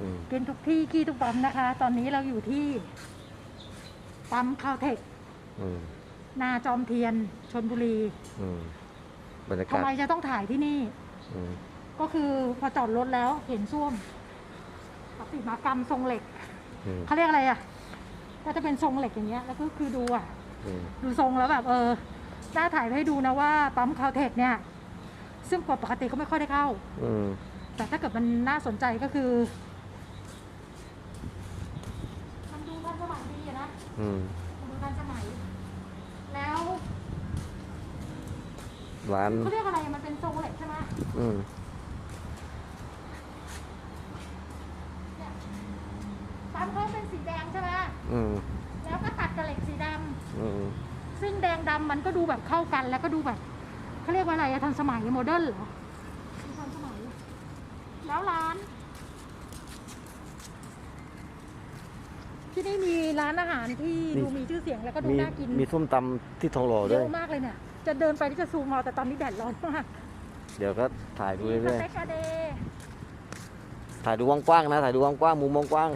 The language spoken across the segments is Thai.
อืมกินทุกที่ขี้ทุกปั๊มนะคะ ตอนนี้เราอยู่ที่ปั๊มคาวเทคอืมนาจอมเทียนชนบุรีอืมบรรยาทำกาศไมจะต้องถ่ายที่นี่ อืมก็คือพอจอดรถแล้วเห็นส้วมปฏิมากรรมทรงเหล็กอืมเขาเรียกอะไรอะ ก็จะเป็นทรงเหล็กอย่างเงี้ย แล้วก็คือดูอะ อืมดูทรงแล้วแบบเออน่าถ่ายให้ดูนะว่าปั๊มคาวเทคเนี่ย ซึ่งปกติก็ไม่ค่อยได้เข้า อืมแต่ถ้าเกิดมันน่าสนใจก็คือ มันดูทันสมัยดี อะนะอืมมันดูทันสมัย แล้วร้าน เขาเรียกอะไรอะมันเป็นทรงเหล็กใช่ไหมอืมเนี่ยปั๊มเขาเป็นสีแดงใช่ไหมอืมแล้วก็ตัดกับเหล็กสีดำอืมซึ่งแดงดำมันก็ดูแบบเข้ากัน แล้วก็ดูแบบเขาเรียกว่าอะไรอะทันสมัยโมเดิร์นเหรอดูทันสมัย แล้วร้าน ที่นี่มีร้านอาหารที่ดูมีชื่อเสียงแล้วก็ดูมีน่ากินมีส้มตำที่ทองหล่อเยด้วย อะมากเลยเนี่ย จะเดินไปที่จะซูมเอาแต่ตอนนี้แดดร้อนมากเดี๋ยวก็ถ่ายดูมีสเรื่อยเต็กอะเดย์ๆถ่ายดูกว้างๆนะ ถ่ายดูกว้างๆมุมกว้าง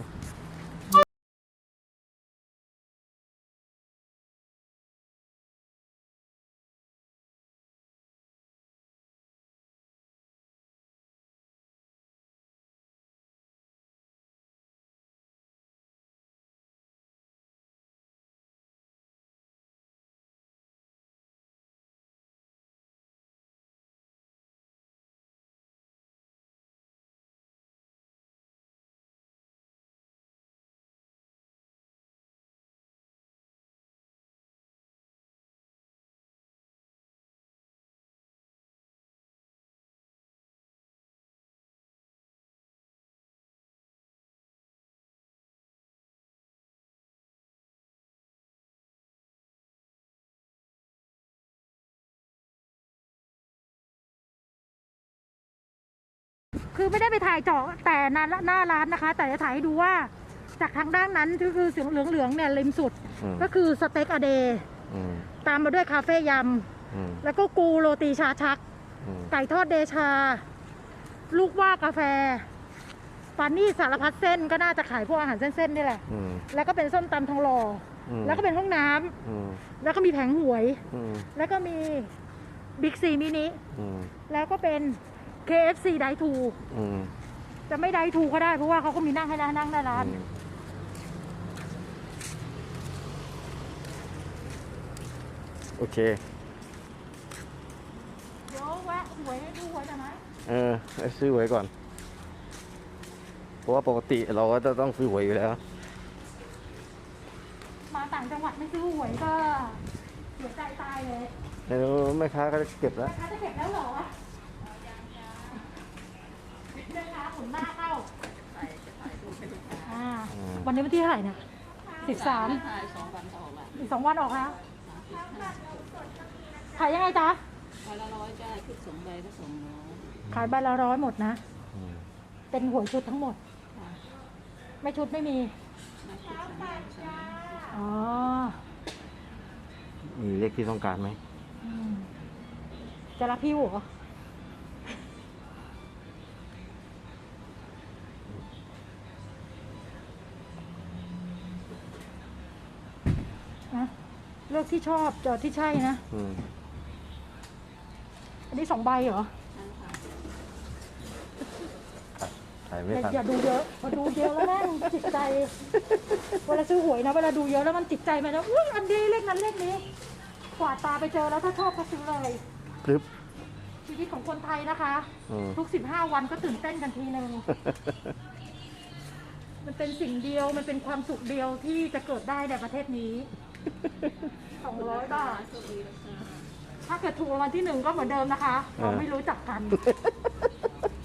คือไม่ได้ไปถ่ายเจาะแต่หน้าหน้าร้านนะคะ แต่จะถ่ายให้ดูว่า จากทางด้านนั้นก็คือเสียงเหลืองๆเนี่ยริมสุดๆอืมก็คือสเต็กอะเดย์อืมตามมาด้วยคาเฟ่ยอืมำแล้วก็กูโรตีชาชัก อืมไก่ทอดเดชา ลูกว่ากาแฟปานี่สารพัดเส้นก็น่าจะขายพวกอาหารเส้นๆนี่แหละ อืมแล้วก็เป็นส้มตำทองหล่อออืมแล้วก็เป็นห้องน้ำอืมแล้วก็มีแผงหวย อืมแล้วก็มีบิ๊กซีมินิอืมแล้วก็เป็น KFC ไดทูอืมจะไม่ไดทูก็ได้เพราะว่าเขาก็มีนั่งให้ร้านนั่งในร้าน อืมโอเค เดี๋ยวแวะหวยให้ดูหวยจะไหมเออไปซื้อหวยก่อน เพราะว่าปกติเราก็จะต้องซื้อหวยอยู่แล้ว มาต่างจังหวัดไม่ซื้อหวยก็เสียใจตายเลย แล้วแม่ค้าก็เก็บแล้วแม่ค้าจะเก็บแล้วเหรอ แม่ค้าขนหน้าเข้าอ่าอืมวันนี้วันที่เท่าไหร่เนี่ยสิบสามอีกสองวันออกแล้วขายยังไงจ๊ะใบละร้อยจ้าคิดสองใบก็สองร้อยขายใบละร้อยหมดนะ อืมเป็นหวยชุดทั้งหมด ค่ะไม่ชุดไม่มีนักคิดสองใบสองร้อยอ๋อมีเลขที่ต้องการไหมอืมจะรับพี่หัว นะเลือกที่ชอบจอดที่ใช่นะ อืมอันนี้สองใบเหรอนั่นค่ะถ่ายไม่อย่าทันอย่าดูเยอะพอดูเยอะแล้วแม่งจิตใจ เวลาซื้อหวยนะเวลาดูเยอะแล้วมันจิตใจมันนะอุ้ยอันนี้เลขนั้นเลขนี้ กวาดตาไปเจอแล้วถ้าชอบก็ซื้อเลยพรึบชีวิตของคนไทยนะคะ อืม ทุกสิบห้าวันก็ตื่นเต้นกันทีหนึ่ง มันเป็นสิ่งเดียวมันเป็นความสุขเดียวที่จะเกิดได้ในประเทศนี้ สองร้อยบาทโชคดีนะคะถ้าเกิดถูกรางวัลที่หนึ่งก็เหมือนเดิมนะคะเราไม่รู้จักกัน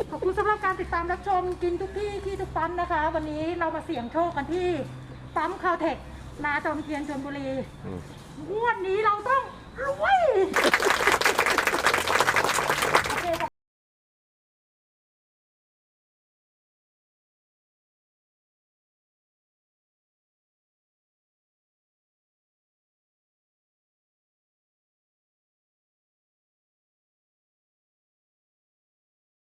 ขอบคุณสำหรับการติดตามรับชมกินทุกที่ที่ทุกปั๊มนะคะ วันนี้เรามาเสี่ยงโชคกันที่ปั๊มคาวเทคนาจอมเทียนชลบุรีอืมงวดนี้เราต้องรวย